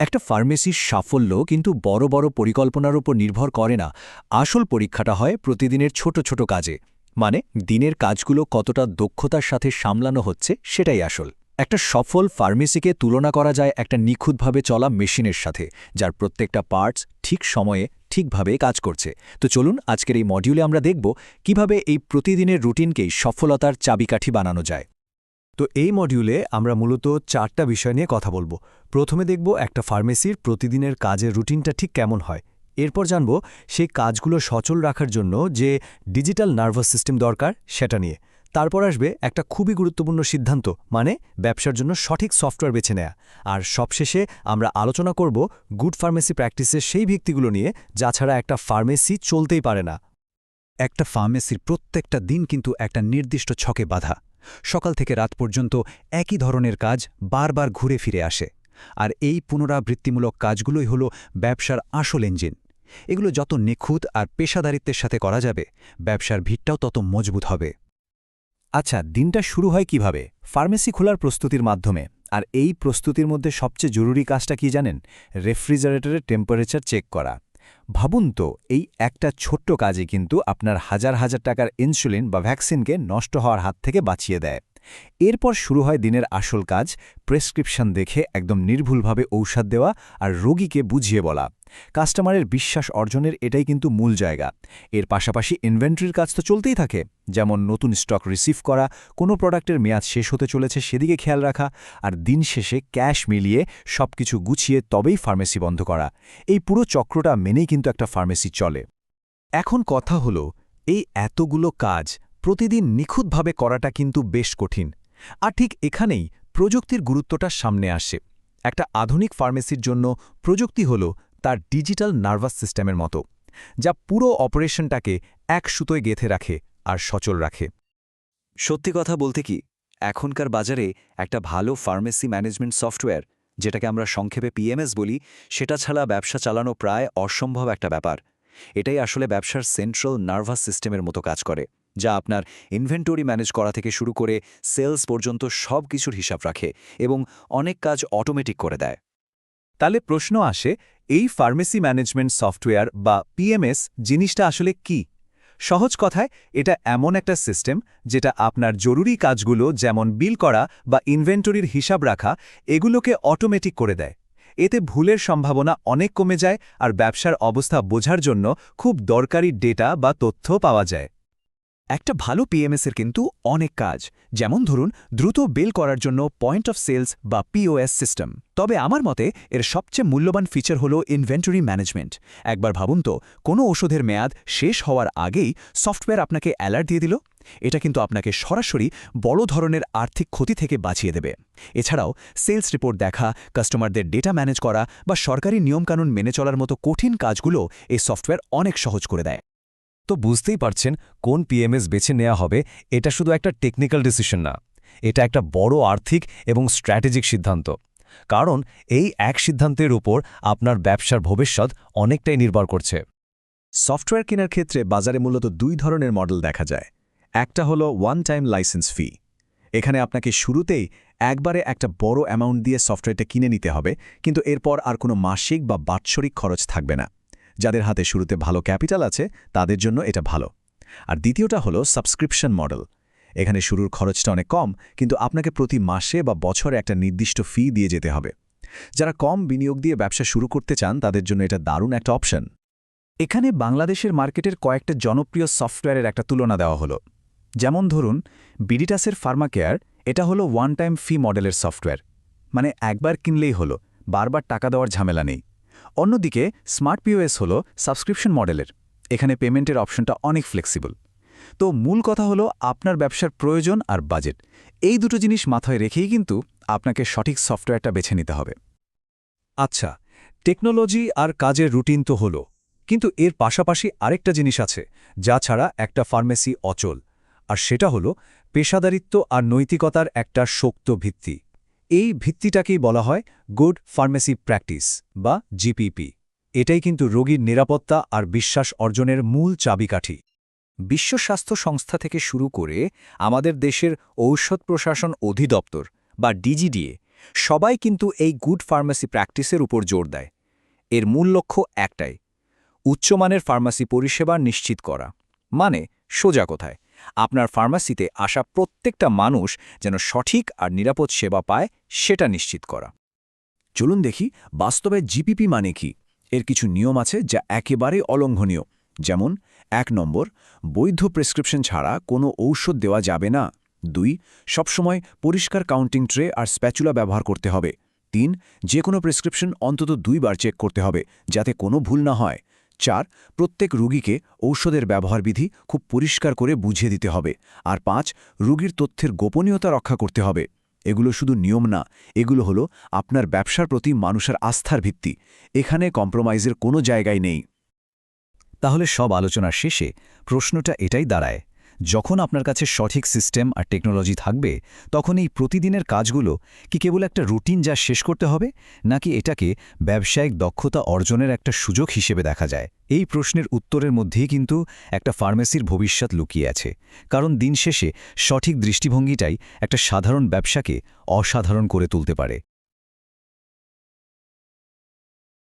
একটা ফার্মেসির সাফল্য কিন্তু বড় বড় পরিকল্পনার উপর নির্ভর করে না। আসল পরীক্ষাটা হয় প্রতিদিনের ছোট ছোট কাজে। মানে দিনের কাজগুলো কতটা দক্ষতার সাথে সামলানো হচ্ছে সেটাই আসল। একটা সফল ফার্মেসিকে তুলনা করা যায় একটা নিখুঁতভাবে চলা মেশিনের সাথে, যার প্রত্যেকটা পার্টস ঠিক সময়ে ঠিকভাবে কাজ করছে। তো চলুন আজকের এই মডিউলে আমরা দেখব কীভাবে এই প্রতিদিনের রুটিনকেই সফলতার চাবিকাঠি বানানো যায়। তো এই মডিউলে আমরা মূলত চারটা বিষয় নিয়ে কথা বলব। প্রথমে দেখব একটা ফার্মেসির প্রতিদিনের কাজের রুটিনটা ঠিক কেমন হয়। এরপর জানব সেই কাজগুলো সচল রাখার জন্য যে ডিজিটাল নার্ভাস সিস্টেম দরকার সেটা নিয়ে। তারপর আসবে একটা খুবই গুরুত্বপূর্ণ সিদ্ধান্ত মানে ব্যবসার জন্য সঠিক সফটওয়্যার বেছে নেয়া। আর সবশেষে আমরা আলোচনা করব গুড ফার্মেসি প্র্যাকটিসের সেই ভিত্তিগুলো নিয়ে, যা ছাড়া একটা ফার্মেসি চলতেই পারে না। একটা ফার্মেসির প্রত্যেকটা দিন কিন্তু একটা নির্দিষ্ট ছকে বাধা। সকাল থেকে রাত পর্যন্ত একই ধরনের কাজ বারবার ঘুরে ফিরে আসে। আর এই পুনরাবৃত্তিমূলক কাজগুলোই হল ব্যবসার আসল ইঞ্জিন। এগুলো যত নিখুঁত আর পেশাদারিত্বের সাথে করা যাবে, ব্যবসার ভিতটাও তত মজবুত হবে। আচ্ছা দিনটা শুরু হয় কীভাবে? ফার্মেসি খোলার প্রস্তুতির মাধ্যমে। আর এই প্রস্তুতির মধ্যে সবচেয়ে জরুরি কাজটা কি জানেন? রেফ্রিজারেটরের টেম্পারেচার চেক করা। ভাবুন তো, এই একটা ছোট্ট কাজে কিন্তু আপনার হাজার হাজার টাকার ইনসুলিন বা ভ্যাকসিনকে নষ্ট হওয়ার হাত থেকে বাঁচিয়ে দেয়। এরপর শুরু হয় দিনের আসল কাজ, প্রেসক্রিপশন দেখে একদম নির্ভুলভাবে ঔষধ দেওয়া আর রোগীকে বুঝিয়ে বলা। কাস্টমারের বিশ্বাস অর্জনের এটাই কিন্তু মূল জায়গা। এর পাশাপাশি ইনভেন্টরির কাজ তো চলতেই থাকে। যেমন নতুন স্টক রিসিভ করা, কোনো প্রোডাক্টের মেয়াদ শেষ হতে চলেছে সেদিকে খেয়াল রাখা আর দিন শেষে ক্যাশ মিলিয়ে সবকিছু গুছিয়ে তবেই ফার্মেসি বন্ধ করা। এই পুরো চক্রটা মেনেই কিন্তু একটা ফার্মেসি চলে। এখন কথা হলো, এই এতগুলো কাজ প্রতিদিন নিখুঁতভাবে করাটা কিন্তু বেশ কঠিন। আর ঠিক এখানেই প্রযুক্তির গুরুত্বটা সামনে আসে। একটা আধুনিক ফার্মেসির জন্য প্রযুক্তি হল তার ডিজিটাল নার্ভাস সিস্টেমের মতো, যা পুরো অপারেশনটাকে এক সুতোয় গেথে রাখে আর সচল রাখে। সত্যি কথা বলতে কি, এখনকার বাজারে একটা ভালো ফার্মেসি ম্যানেজমেন্ট সফটওয়্যার, যেটাকে আমরা সংক্ষেপে পিএমএস বলি, সেটা ছাড়া ব্যবসা চালানো প্রায় অসম্ভব একটা ব্যাপার। এটাই আসলে ব্যবসার সেন্ট্রাল নার্ভাস সিস্টেমের মতো কাজ করে। যা আপনার ইনভেন্টরি ম্যানেজ করা থেকে শুরু করে সেলস পর্যন্ত সব কিছুর হিসাব রাখে এবং অনেক কাজ অটোমেটিক করে দেয়। তাহলে প্রশ্ন আসে, এই ফার্মেসি ম্যানেজমেন্ট সফটওয়্যার বা পিএমএস জিনিসটা আসলে কি? সহজ কথায়, এটা এমন একটা সিস্টেম যেটা আপনার জরুরি কাজগুলো যেমন বিল করা বা ইনভেন্টরির হিসাব রাখা, এগুলোকে অটোমেটিক করে দেয়। এতে ভুলের সম্ভাবনা অনেক কমে যায় আর ব্যবসার অবস্থা বোঝার জন্য খুব দরকারি ডেটা বা তথ্য পাওয়া যায়। একটা ভালো পিএমএসের কিন্তু অনেক কাজ। যেমন ধরুন, দ্রুত বিল করার জন্য পয়েন্ট অফ সেলস বা পিওএস সিস্টেম তবে আমার মতে, এর সবচেয়ে মূল্যবান ফিচার হল ইনভেন্টরি ম্যানেজমেন্ট একবার ভাবুন তো, কোনো ওষুধের মেয়াদ শেষ হওয়ার আগেই সফটওয়্যার আপনাকে অ্যালার্ট দিয়ে দিল। এটা কিন্তু আপনাকে সরাসরি বড় ধরনের আর্থিক ক্ষতি থেকে বাঁচিয়ে দেবে। এছাড়াও সেলস রিপোর্ট দেখা কাস্টমারদের ডেটা ম্যানেজ করা বা সরকারি নিয়মকানুন মেনে চলার মতো কঠিন কাজগুলো এই সফটওয়্যার অনেক সহজ করে দেয়। তো বুঝতেই পারছেন কোন পিএমএস বেছে নেওয়া হবে, এটা শুধু একটা টেকনিক্যাল ডিসিশন না, এটা একটা বড় আর্থিক এবং স্ট্র্যাটেজিক সিদ্ধান্ত। কারণ এই এক সিদ্ধান্তের উপর আপনার ব্যবসার ভবিষ্যৎ অনেকটাই নির্ভর করছে। সফটওয়্যার কেনার ক্ষেত্রে বাজারে মূলত দুই ধরনের মডেল দেখা যায়। একটা হলো ওয়ান টাইম লাইসেন্স ফি এখানে আপনাকে শুরুতেই একবারে একটা বড় অ্যামাউন্ট দিয়ে সফটওয়্যারটা কিনে নিতে হবে, কিন্তু এরপর আর কোনো মাসিক বা বাৎসরিক খরচ থাকবে না। যাদের হাতে শুরুতে ভালো ক্যাপিটাল আছে, তাদের জন্য এটা ভালো। আর দ্বিতীয়টা হলো সাবস্ক্রিপশন মডেল। এখানে শুরুর খরচটা অনেক কম, কিন্তু আপনাকে প্রতি মাসে বা বছরে একটা নির্দিষ্ট ফি দিয়ে যেতে হবে। যারা কম বিনিয়োগ দিয়ে ব্যবসা শুরু করতে চান, তাদের জন্য এটা দারুণ একটা অপশন। এখানে বাংলাদেশের মার্কেটের কয়েকটা জনপ্রিয় সফটওয়্যারের একটা তুলনা দেওয়া হলো। যেমন ধরুন বিডিটাসের ফার্মাকেয়ার এটা হলো ওয়ান টাইম ফি মডেলের সফটওয়্যার। মানে একবার কিনলেই হলো, বারবার টাকা দেওয়ার ঝামেলা নেই। অন্যদিকে স্মার্ট পিওএস হল সাবস্ক্রিপশন মডেলের। এখানে পেমেন্টের অপশনটা অনেক ফ্লেক্সিবল তো মূল কথা হলো আপনার ব্যবসার প্রয়োজন আর বাজেট এই দুটো জিনিস মাথায় রেখেই কিন্তু আপনাকে সঠিক সফটওয়্যারটা বেছে নিতে হবে। আচ্ছা টেকনোলজি আর কাজের রুটিন তো হলো, কিন্তু এর পাশাপাশি আরেকটা জিনিস আছে, যা ছাড়া একটা ফার্মেসি অচল। আর সেটা হলো পেশাদারিত্ব আর নৈতিকতার একটা শক্ত ভিত্তি। এই ভিত্তিটাকেই বলা হয় গুড ফার্মেসি প্র্যাকটিস বা জিপিপি। এটাই কিন্তু রোগীর নিরাপত্তা আর বিশ্বাস অর্জনের মূল চাবিকাঠি। বিশ্ব স্বাস্থ্য সংস্থা থেকে শুরু করে আমাদের দেশের ঔষধ প্রশাসন অধিদপ্তর বা ডিজিডিএ সবাই কিন্তু এই গুড ফার্মেসি প্র্যাকটিসের উপর জোর দেয়। এর মূল লক্ষ্য একটাই, উচ্চমানের ফার্মাসি পরিষেবা নিশ্চিত করা। মানে সোজা কোথায় আপনার ফার্মাসিতে আসা প্রত্যেকটা মানুষ যেন সঠিক আর নিরাপদ সেবা পায়, সেটা নিশ্চিত করা। চলুন দেখি বাস্তবে জিপিপি মানে কি। এর কিছু নিয়ম আছে যা একেবারে অলঙ্ঘনীয়। যেমন, এক নম্বর, বৈধ প্রেসক্রিপশন ছাড়া কোনো ঔষধ দেওয়া যাবে না। দুই, সবসময় পরিষ্কার কাউন্টিং ট্রে আর স্প্যাচুলা ব্যবহার করতে হবে। তিন যে কোনো প্রেসক্রিপশন অন্তত দুইবার চেক করতে হবে যাতে কোনো ভুল না হয়। চার, প্রত্যেক রুগীকে ঔষধের ব্যবহারবিধি খুব পরিষ্কার করে বুঝিয়ে দিতে হবে। আর পাঁচ, রুগীর তথ্যের গোপনীয়তা রক্ষা করতে হবে। এগুলো শুধু নিয়ম না, এগুলো হলো আপনার ব্যবসার প্রতি মানুষের আস্থার ভিত্তি। এখানে কম্প্রোমাইজের কোনো জায়গায় নেই। তাহলে সব আলোচনার শেষে প্রশ্নটা এটাই দাঁড়ায়। যখন আপনার কাছে সঠিক সিস্টেম আর টেকনোলজি থাকবে, তখন এই প্রতিদিনের কাজগুলো কি কেবল একটা রুটিন যা শেষ করতে হবে, নাকি এটাকে ব্যবসায়িক দক্ষতা অর্জনের একটা সুযোগ হিসেবে দেখা যায়? এই প্রশ্নের উত্তরের মধ্যেই কিন্তু একটা ফার্মেসির ভবিষ্যৎ লুকিয়ে আছে। কারণ দিন শেষে সঠিক দৃষ্টিভঙ্গিটাই একটা সাধারণ ব্যবসাকে অসাধারণ করে তুলতে পারে।